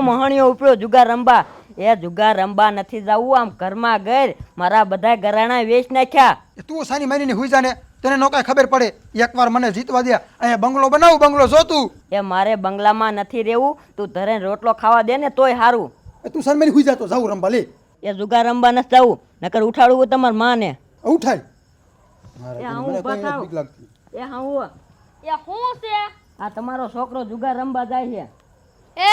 મહણીઓ ઉપડ્યો જુગાર રંબા એ જુગાર રંબા નથી જવું આમ ઘરમાં ગર મારા બધા ઘરાણા વેચ નાખ્યા. તું સાની મારીને હુઈ જાને તને નો કાંઈ ખબર પડે. એકવાર મને જીતવા દે. અહીંયા બંગલો બનાવું બંગલો જો તું એ મારે બંગલામાં નથી રહેવું તું ધરે રોટલો ખાવા દે ને તોય સારું એ તું સાની મારી હુઈ જાતો રંબા લે. એ જુગાર રંબા નથી જવું નકર ઉઠાડવું તમાર માને. ઉઠાય. એ હા હું એ હું એ શું છે? આ તમારો છોકરો જુગાર રંબા જાય છે. એ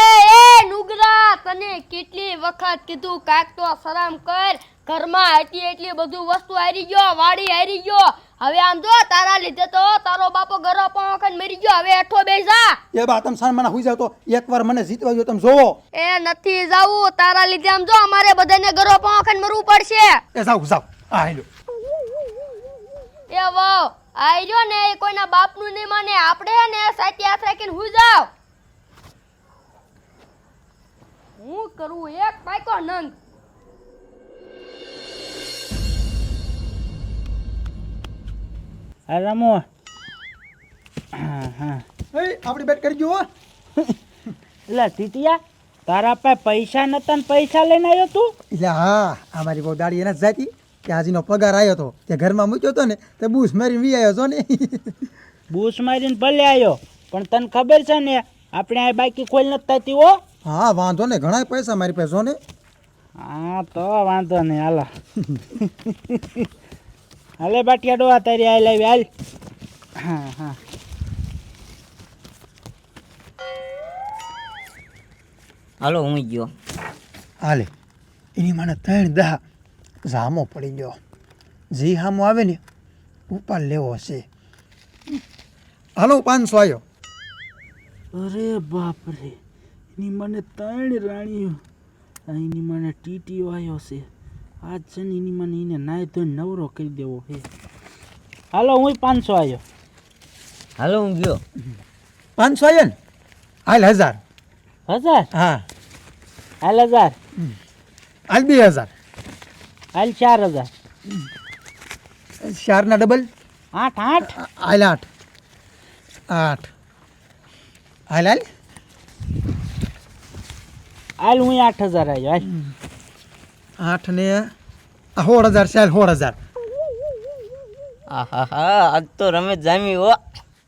નુગરા તને કેટલી વખત કીધું કાક તો શરમ કર ઘરમાં હતી એટલી બધું વસ્તુ હારી ગયો વાડી હારી ગયો. હવે આમ જો તારા લીધે તો તારો બાપો ગરો પણ વખત મરી ગયો. હવે એઠો બેસા એ બા તમ સાન મને હુઈ જાવ તો એકવાર મને જીતવા જો તમે જોવો. એ નથી જાવું તારા લીધે આમ જો અમારે બધાને ગરો પણ વખત મરવું પડશે. એ જાવ જાવ. આ હેલો એ વાવ આઈ જો ને એ કોઈના બાપનું નહીં માને. આપણે ને સાચી હાથ રાખીને હુઈ જાવ હું કરું એક પાકો નંગ હા રામો. હા હા એ આપણી બેટ કરી જુઓ. એટલે ટીટિયા તારા પાસે પૈસા નતા ને પૈસા લઈને આવ્યો તું? એટલે હા અમારી બહુ દાડી એના જ જાતી કે આજનો પગાર આવ્યો હતો તે ઘરમાં મૂક્યો હતો ને તે બૂસ મારીને વી આવ્યો છો ને. બૂસ મારીને ભલે આવ્યો પણ તને ખબર છે ને આપણે આ બાકી ખોલ નથી થતી હો? હા વાંધો ને ઘણા પૈસા મારી પાસે જો ને. હા તો વાંધો નહીં હાલો. હાલે બાટિયા ડોવા તારી હાલ લાવી હાલ. હા હા. હાલો હું ગયો. હાલે એની મને ત્રણ દા જામો પડી ગયો. જે હામો આવે ને ઉપાડ લેવો છે. હાલો પાંચસો આવ્યો અરે બાપ રે એની મને ત્રણ રાણીઓ. અહીંની એની મને ટીટીઓ આવ્યો છે. આ છે ને એની મને એને નાય ધોઈને નવરો કરી દેવો હે હાલો હું પાંચસો આવ્યો હાલો હું ગયો. પાંચસો આવ્યો ને? હાલ હજાર. હજાર? હા. હાલ હજાર. હાલ બે હજાર. હાલ ચાર હજાર. ચારના ડબલ? આઠ આઠ. હાલ આઠ. આઠ. હાલ હાલ. હાલ હું આઠ હજાર આવ્યો હાલ. આઠ ને સોળ હજાર ચાલ સોળ હજાર. આહા હા આજ તો રમેશ જામી હો.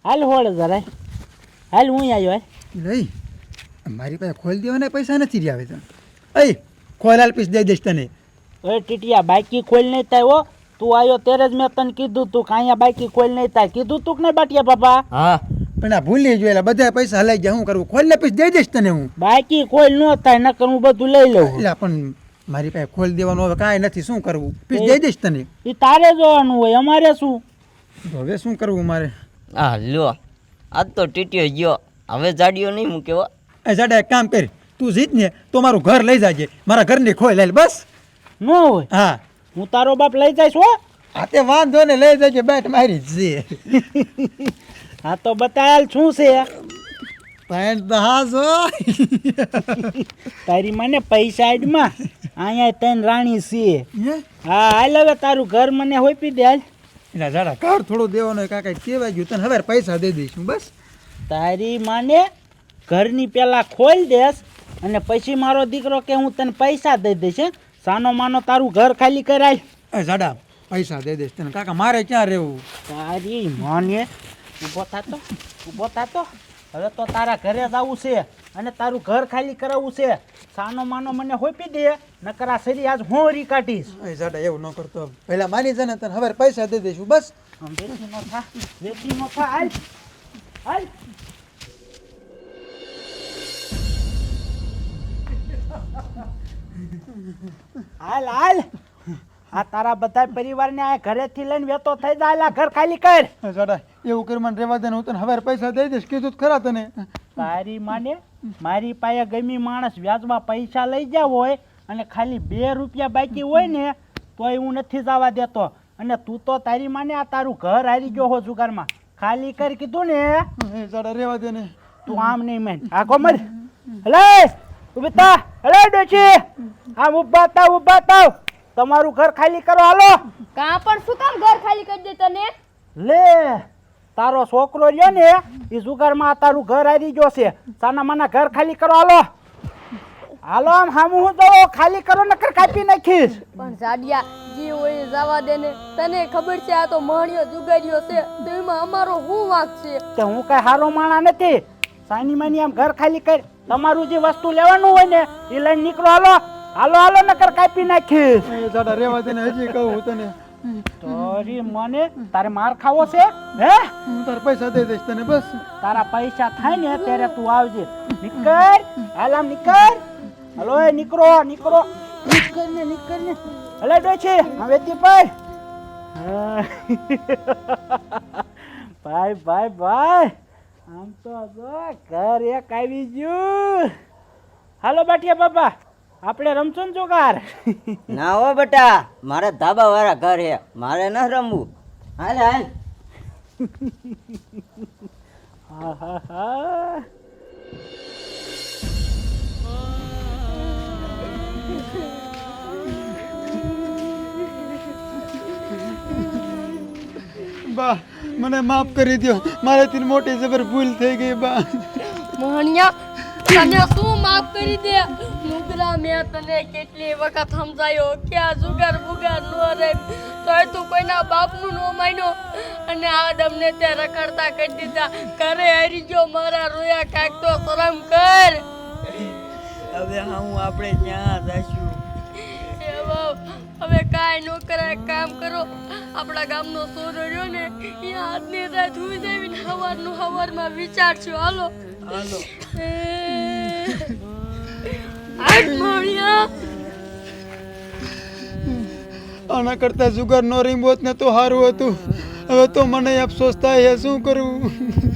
હાલ સોળ હજાર હાલ. હાલ હું આવ્યો હાલ. નહીં મારી પાસે ખોલ દેવાના પૈસા નથી રહ્યા હવે તો. એ ખોલ હાલ પીસ દઈ દઈશ તને. ઓય ટીટિયા બાકી ખોલ નહીં થાય હો. તું આવ્યો ત્યારે જ મેં તને કીધું તું કે અહીંયા બાકી ખોલ નહીં થાય. કીધું તું કે નહીં બાટિયા બાપા હા. પણ આ ભૂલી જોયેલા બધા પૈસા હલાઈ ગયા. હું કરવું? ખોલ ને પીસ દઈ દઈશ તને હું. બાકી ખોલ ન થાય નકર હું બધું લઈ લઉં એટલે પણ મારી પાસે ખોલ દેવાનું હવે કાંઈ નથી. શું કરવું? પીસ દઈ દઈશ તને. એ તારે જોવાનું હોય અમારે શું? તો હવે શું કરવું મારે? આ લ્યો આજ તો ટીટીઓ ગયો. હવે જાડિયો નહીં મૂકે હો. એ જાડા એક કામ કર. તું જીત ને તો મારું ઘર લઈ જાજે. મારા ઘરની ખોલ લઈ બસ. ન હોય? હા. હું તારો બાપ લઈ જઈશ હો. આ તે વાંધો ને લઈ જાજે બેટ મારી જ હા તો બતાયેલ શું છે? પેન્ટ હા તારી મને પૈસા એડમાં અહીંયા તને રાણી છે. હા? હાલ હવે તારું ઘર મને હોપી દે હાલ. એટલે જાડા ઘર થોડું દેવાનું કાકા કેવાય ગયું. તને હવે પૈસા દઈ દઈશું બસ. તારી માને ઘરની પેલા ખોલ દેસ અને પછી મારો દીકરો કે હું તને પૈસા દઈ દઈશ સાનો માનો તારું ઘર ખાલી કરાય. જાડા પૈસા દઈ દઈશ તને. કાકા મારે ક્યાં રહેવું? તારી માને ઊભો થાતો ઊભો થાતો. હવે તો તારા ઘરે જવું છે અને તારું ઘર ખાલી કરાવવું છે. સાનો માનો મને હોપી દે નકર આ સરી આજ હું રી કાઢીશ. એ જાડા એવું ન કરતો પહેલા માની છે ને તને હવે પૈસા દઈ દઈશું બસ. આમ વેચી નો થા વેચી નો થા. હાલ હાલ. હાલ હાલ. આ તારા બધા પરિવારને આ ઘરેથી લઈને વેતો થઈ જાય ઘર ખાલી કર. જાડા એવું કરી મને રેવા દે હું તને હવે પૈસા દઈ દઈશ કીધું તો ખરા તને. તારી માને મારી પાસે ગમી માણસ વ્યાજમાં પૈસા લઈ જાવ હોય અને ખાલી બે રૂપિયા બાકી હોય ને તોય હું નથી જવા દેતો. અને તું તો તારી માને આ તારું ઘર હારી ગયો હો જુગારમાં. ખાલી કરી કીધું ને જરા રેવા દે ને. તું આમ નહીં મેન. આ કોમર હલે ઉભતા હલે ડોચી આમ ઊભા તાવ ઊભા થાવ તમારું ઘર ખાલી કરો હાલો. કાં પણ શું કામ ઘર ખાલી કરી દે તને? લે. તારો છોકરો રહ્યો ને એ જુગારમાં તારું ઘર આવી ગયો છે. સાના માના ઘર ખાલી કરો હાલો. હાલો આમ હામું હું તો ખાલી કરો નકર કાપી નાખીશ. પણ જાડિયા જે હોય જવા દે ને. તને ખબર છે આ તો મહણિયો જુગારીઓ છે. તો એમાં અમારો શું વાંક છે? કે હું કઈ હારો માણા નથી. સાની માની આમ ઘર ખાલી કરી તમારું જે વસ્તુ લેવાનું હોય ને એ લઈને નીકળો હાલો. હાલો હાલો નકર કાપી નાખીશ. એ જાડા રેવા દે ને હજી કહું હું તને. તારી મને તારે માર ખાવો છે? હે? હું તારા પૈસા દઈ દઈશ તને બસ. તારા પૈસા થાય ને ત્યારે તું આવજે. નીકળ. હાલ આમ નીકળ. હલો એ નીકળો નીકળો. નીકળ ને નીકળ ને હલે ડોછી હવે તી પર ભાઈ ભાઈ ભાઈ. આમ તો ઘર એક આવી ગયું. હાલો બાટિયા બાબા આપણે રમશું ને જોગાર ના હો બેટા મારે ધાબા વાળા ઘર હે મારે ન રમવું. હાલ હાલ. હા હા હા. બા મને માફ કરી દો મારાથી મોટી જબર ભૂલ થઈ ગઈ બા. મહણિયા તને શું માફ કરી દે? મુગરા મેં તને કેટલી વખત સમજાયો? કે આ જુગાર બુગાર નો રે? તોય તું કોઈના બાપનું નો માન્યો. અને આદમને તે રખડતા કરી દીધા. ઘરે હરી ગયો મારા રોયા કાક તો શરમ કર. હવે હું આપણે ક્યાં બાપ, હવે કાંઈ ન કરાય કામ કરો. આપણા ગામનો સોરો રહ્યો ને એ હાથની રાત હું જઈને હવારનું હવારમાં વિચારશું હાલો. હાલો. આના કરતા જુગાર નો રીમોત ને તો સારું હતું. હવે તો મને અફસોસ થાય શું કરવું